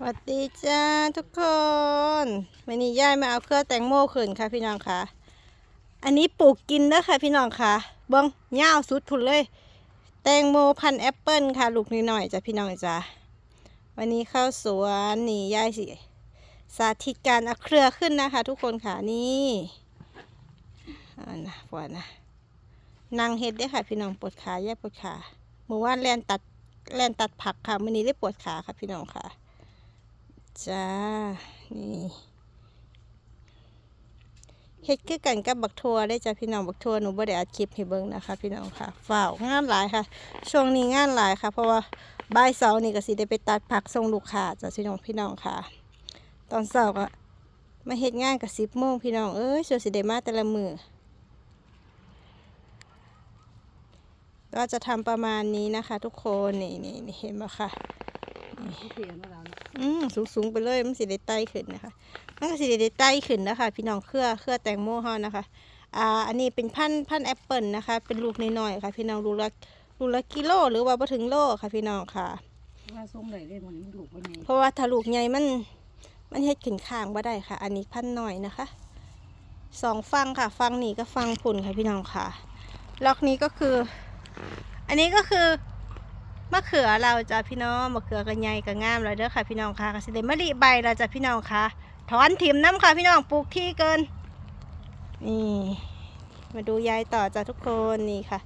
สวัสดีจ้าทุกคนวันนี้ย่ายมาเอาเครือแตงโมขึ้นค่ะพี่น้องค่ะ อันนี้ปลูกกินเด้อค่ะพี่น้องค่ะเบิ้งยาสุดทุนเลย แตงโมพันแอปเปิลค่ะ ลูกนิดหน่อยจ้ะพี่น้องจ้าวันนี้เข้าสวนนี่ย่ายสิสาธิตการเอาเครือขึ้นนะคะ ทุกคนค่ะนี่อ่านะปวดนะนางเฮ็ดได้ค่ะ พี่น้องปวดขาแย่ปวดขาเมื่อวานแลนตัดแลนตัดผักค่ะวันนี้ได้ปวดขาค่ะพี่น้องค่ะ จ้า นี่เฮ็ดคือกันกับบักทัวได้จ้ะพี่น้องบักทัวหนูบ่ได้อัดคลิปให้เบิ่งนะคะ พี่น้องค่ะฝ้าวงานหลายค่ะ ช่วงนี้งานหลายค่ะ เพราะว่าบ่ายเสาร์นี่ก็สิได้ไปตัดผักส่งลูกค้าจ้ะพี่น้องพี่น้องค่ะ ตอนเช้าก็มาเฮ็ดงานกับสิบโมงพี่น้องเอ้ยส่วนสิได้มาแต่ละมือก็จะทำประมาณนี้นะคะ ทุกคนนี่นี่นี่เห็นไหมคะ เสียมาแล้วนะอืมสูงสูงๆไปเลยมันสิได้ไต่ขึ้นนะคะมันก็สิได้ไต่ขึ้นนะคะ พี่น้องเครือเครือแตงโมเฮานะคะอ่าอันนี้เป็นพันธุ์พันธุ์แอปเปิลนะคะ เป็นลูกน้อยๆค่ะ พี่น้องลูกละลูกละกิโลหรือว่าบ่ถึงโลค่ะ พี่น้องค่ะว่าส้มไหลได้มันมันถูกไปไงเพราะว่าถ้าลูกใหญ่มัน มันเฮ็ดขึ้นข้างบ่ได้ค่ะ อันนี้พันธุ์น้อยนะคะสองฟังค่ะ ฟังนี่ก็ฟังผุ่นค่ะพี่น้องค่ะ ล็อกนี้ก็คือ อันนี้ก็คือ มะเขือเราจ้ะพี่น้องมะเขือกันใหญ่กันงามเลยเด้อค่ะพี่น้องค่ะก็สิได้มะลิใบเราจ้ะพี่น้องค่ะถอนถิ่มน้ำค่ะพี่น้องปลูกที่เกินนี่มาดูยายต่อจ้ะทุกคนนี่ค่ะ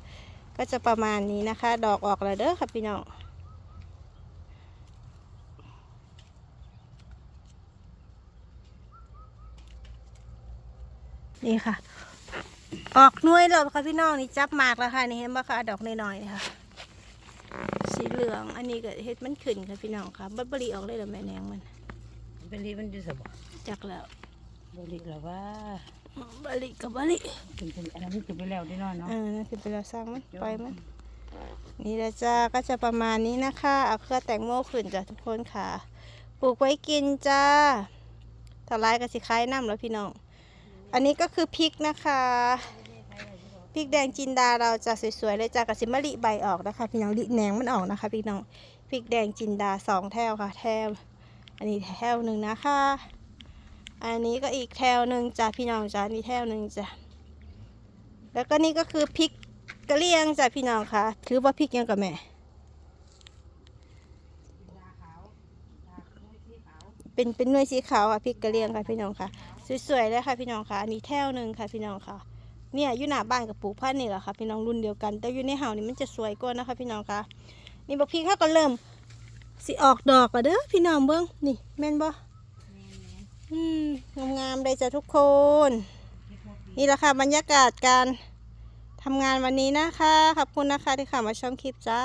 ก็จะประมาณนี้นะคะ ดอกออกแล้วเด้อค่ะพี่น้องนี่ค่ะ ออกน่วยแล้วค่ะพี่น้องนี่จับหมากแล้วค่ะนี่เห็นไหมคะดอกน้อยๆนี่ค่ะ สีเหลือง อันนี้ก็เฮ็ดมันขึ้นค่ะพี่น้องค่ะบัดบรีออกเลยเหรอแม่แนงมันเป็นรีมันอยู่สบายจักแล้วบริแล้วว่าบริกับบริเป็นเป็นอันนั้นคือไปแล้วได้น้อยเนาะเออนั่นคือไปแล้วสร้างมันปล่อยมัน นี่แหละจ้าก็จะประมาณนี้นะคะเอาเครือแตงโมขึ้นจ้ะทุกคนค่ะ ปลูกไว้กินจ้าถ้าลายก็สิคล้ายน้ำแล้วพี่น้อง อันนี้ก็คือพริกนะคะ พริกแดงจินดาเราจะสวยๆเลยจากระสิมะลิใบออกนะคะพี่น้องลิแหนงมันออกนะคะพี่น้องพริกแดงจินดาสองแถวค่ะแถวอันนี้แถวหนึ่งนะคะ อันนี้ก็อีกแถวหนึ่งจ้ะพี่น้องจ้านี่แถวหนึ่งจ้ะแล้วก็นี่ก็คือพริกกระเหรี่ยงจ้ะพี่น้องค่ะถือว่าพริกยังกับแม่เป็นเป็นหน่วยสีขาวค่ะพริกกระเหรี่ยงค่ะพี่น้องค่ะ สวยๆเลยค่ะพี่น้องค่ะอันนี้แถวหนึ่งค่ะพี่น้องค่ะ เนี่ยอยู่หน้าบ้านกับปลูกพันธุ์นี่แหละค่ะพี่น้องรุ่นเดียวกัน แต่อยู่ในเห่านี่มันจะสวยกว่านะคะ พี่น้องค่ะนี่บักพริกเขาก็เริ่มสิออกดอกแล้วเด้อพี่น้องเบิ้งนี่แม่นบ่อืมงามๆเลยจ้ะทุกคน นี่แหละค่ะบรรยากาศการทำงานวันนี้นะคะขอบคุณนะคะที่เข้ามาชมคลิปจ้า